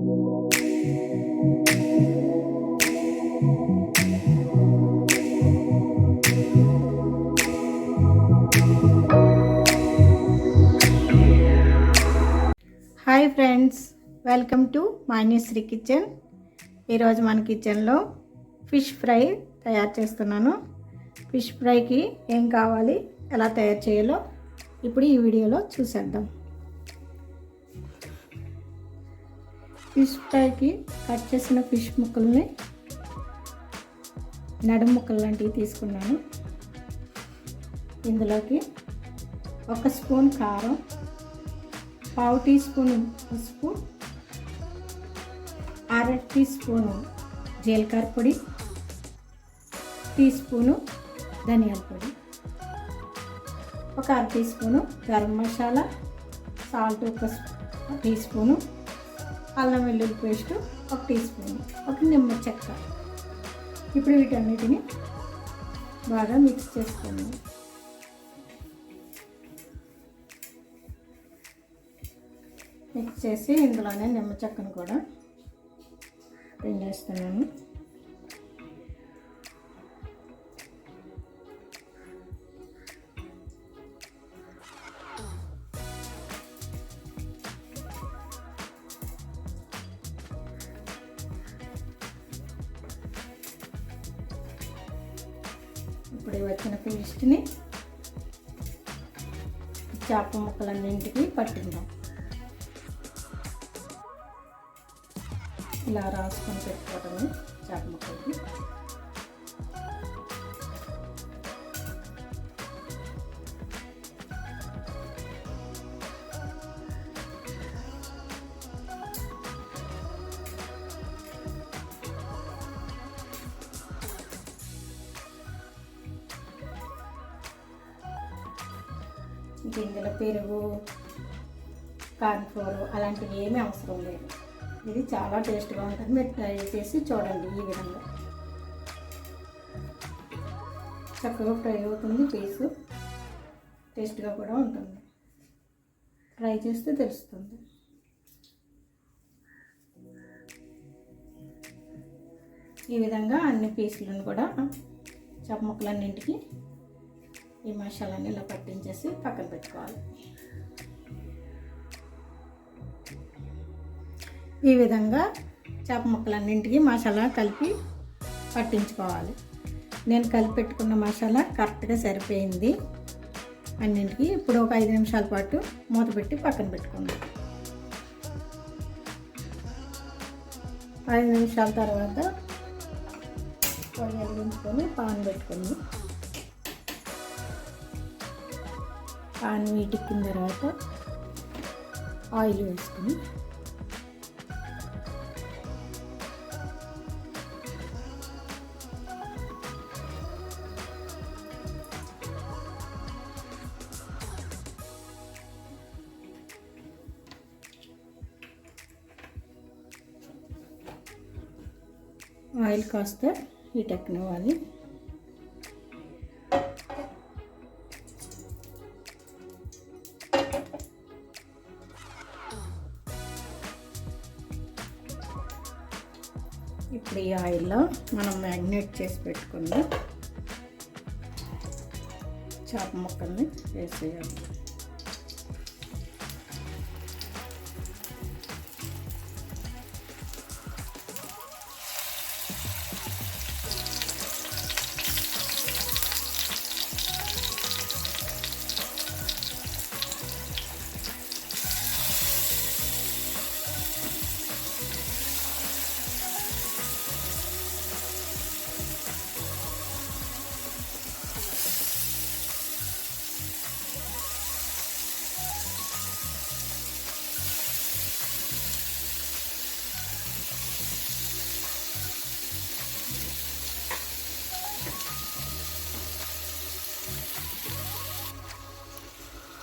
Hi friends welcome to Manyasri kitchen. ఈరోజు మన కిచెన్లో ఫిష్ ఫ్రై తయారు చేస్తున్నాను. ఫిష్ ఫ్రైకి ఏం కావాలి ఎలా తయారు చేయాలో ఇప్పుడు ఈ వీడియోలో చూసేద్దాం. ఫిష్ ఫ్రైకి కట్ చేసిన ఫిష్ ముక్కల్ని నడుము ముక్కలు లాంటివి తీసుకున్నాను. ఇందులోకి ఒక స్పూన్ కారం పావు టీ స్పూన్ పసుపు అర టీ స్పూను జీలకర్ర పొడి టీ స్పూను ధనియాల పొడి ఒక అర teaspoon garam masala salt ఒక టీ స్పూను అల్లం వెల్లుల్లి పేస్ట్ ఒక టీ స్పూన్ ఒక నిమ్మ చెక్క. ఇప్పుడు వీటన్నిటిని బాగా మిక్స్ చేసుకోండి. మిక్స్ చేసి ఇందులోనే నిమ్మ చెక్కను కూడా పిండేస్తున్నాను. ఇప్పుడు వచ్చిన పేస్ట్ని చేప ముక్కలన్నింటికి పట్టిందాం ఇలా రాసుకొని పెట్టుకోవటమే చేప ముక్కలకి. గింజల పెరుగు కార్న్ఫ్లోర్ అలాంటివి ఏమీ అవసరం లేదు. ఇది చాలా టేస్ట్గా ఉంటుంది. మీరు ట్రై చేసి చూడండి ఈ విధంగా. చక్కగా ఫ్రై అవుతుంది పీసు టేస్ట్గా కూడా ఉంటుంది. ట్రై చేస్తే తెలుస్తుంది. ఈ విధంగా అన్ని పీసులను కూడా చప్పముక్కలన్నింటికి ఈ మసాలాని ఇలా పట్టించేసి పక్కన పెట్టుకోవాలి. ఈ విధంగా చేప ముక్కలన్నింటికి మసాలా కలిపి పట్టించుకోవాలి. నేను కలిపి పెట్టుకున్న మసాలా కరెక్ట్గా సరిపోయింది. అన్నింటికి ఇప్పుడు ఒక ఐదు నిమిషాల పాటు మూత పెట్టి పక్కన పెట్టుకుందాం. ఐదు నిమిషాల తర్వాత పొయ్యి వెలిగించుకొని పాన్ పెట్టుకుందాం. పాన్ వీటిక్కిన తర్వాత ఆయిల్ వేసుకుని ఆయిల్ కాస్త హీట్ ఎక్కనివ్వాలి ఆయిల్లో మనం మ్యాగ్నేట్ చేసి పెట్టుకున్న చేప ముక్కల్ని వేసేయాలి.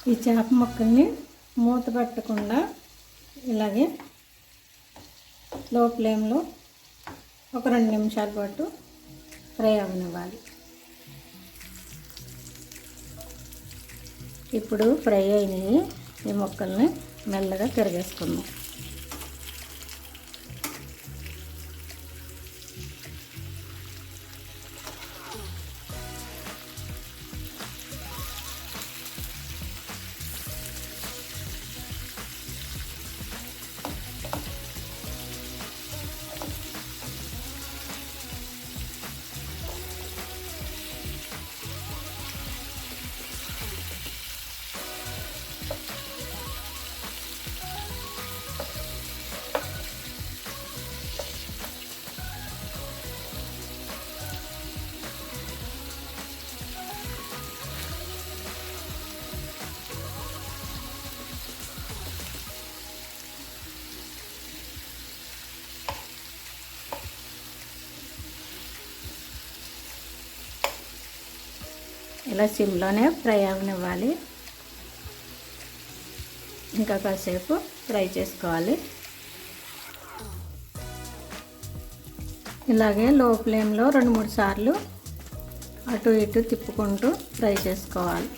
ఈ చేప ముక్కల్ని మూత పెట్టకుండా ఇలాగే లో ఫ్లేమ్లో ఒక రెండు నిమిషాల పాటు ఫ్రై అవనివ్వాలి. ఇప్పుడు ఫ్రై అయినాయి ఈ మొక్కల్ని మెల్లగా తిరగేసుకుందాం. ఇలా సిమ్లోనే ఫ్రై అవనివ్వాలి ఇంకా కాసేపు ఫ్రై చేసుకోవాలి. ఇలాగే లో ఫ్లేమ్లో రెండు మూడు సార్లు అటు ఇటు తిప్పుకుంటూ ఫ్రై చేసుకోవాలి.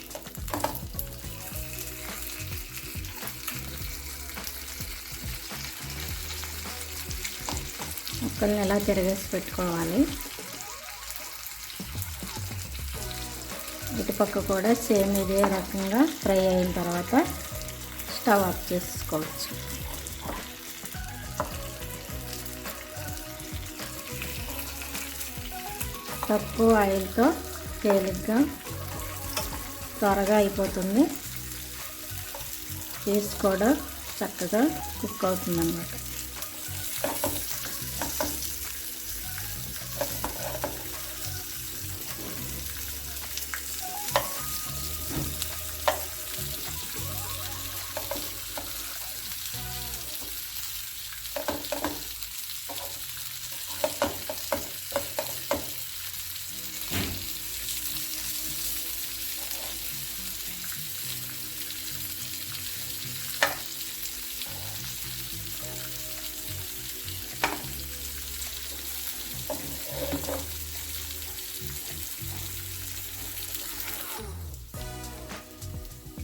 ముక్కల్ని ఎలా తిరగేసి పెట్టుకోవాలి. ఇటుపక్క కూడా సేమ్ ఇదే రకంగా ఫ్రై అయిన తర్వాత స్టవ్ ఆఫ్ చేసుకోవచ్చు. తక్కువ ఆయిల్తో తేలిగ్గా త్వరగా అయిపోతుంది. పీస్ కూడా చక్కగా కుక్ అవుతుంది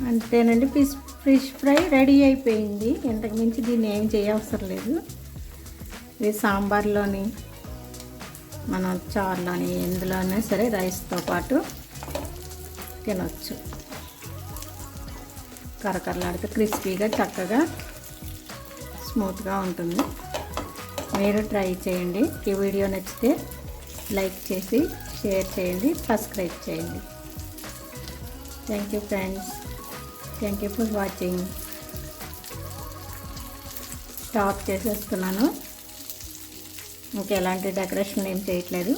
అంతేనండి. ఫిష్ ఫిష్ ఫ్రై రెడీ అయిపోయింది. ఇంతకు మించి దీన్ని ఏం చేయవసరం లేదు. ఇది సాంబార్లోని మనం చారులోని ఎందులోనే సరే రైస్తో పాటు తినొచ్చు. కరకరలాడితే క్రిస్పీగా చక్కగా స్మూత్గా ఉంటుంది. మీరు ట్రై చేయండి. ఈ వీడియో నచ్చితే లైక్ చేసి షేర్ చేయండి సబ్స్క్రైబ్ చేయండి. Thank you friends thank you for watching stop చేసేస్తున్నాను. ఇంకెలాంటి డెకరేషన్ ఏం చేయట్లేదు.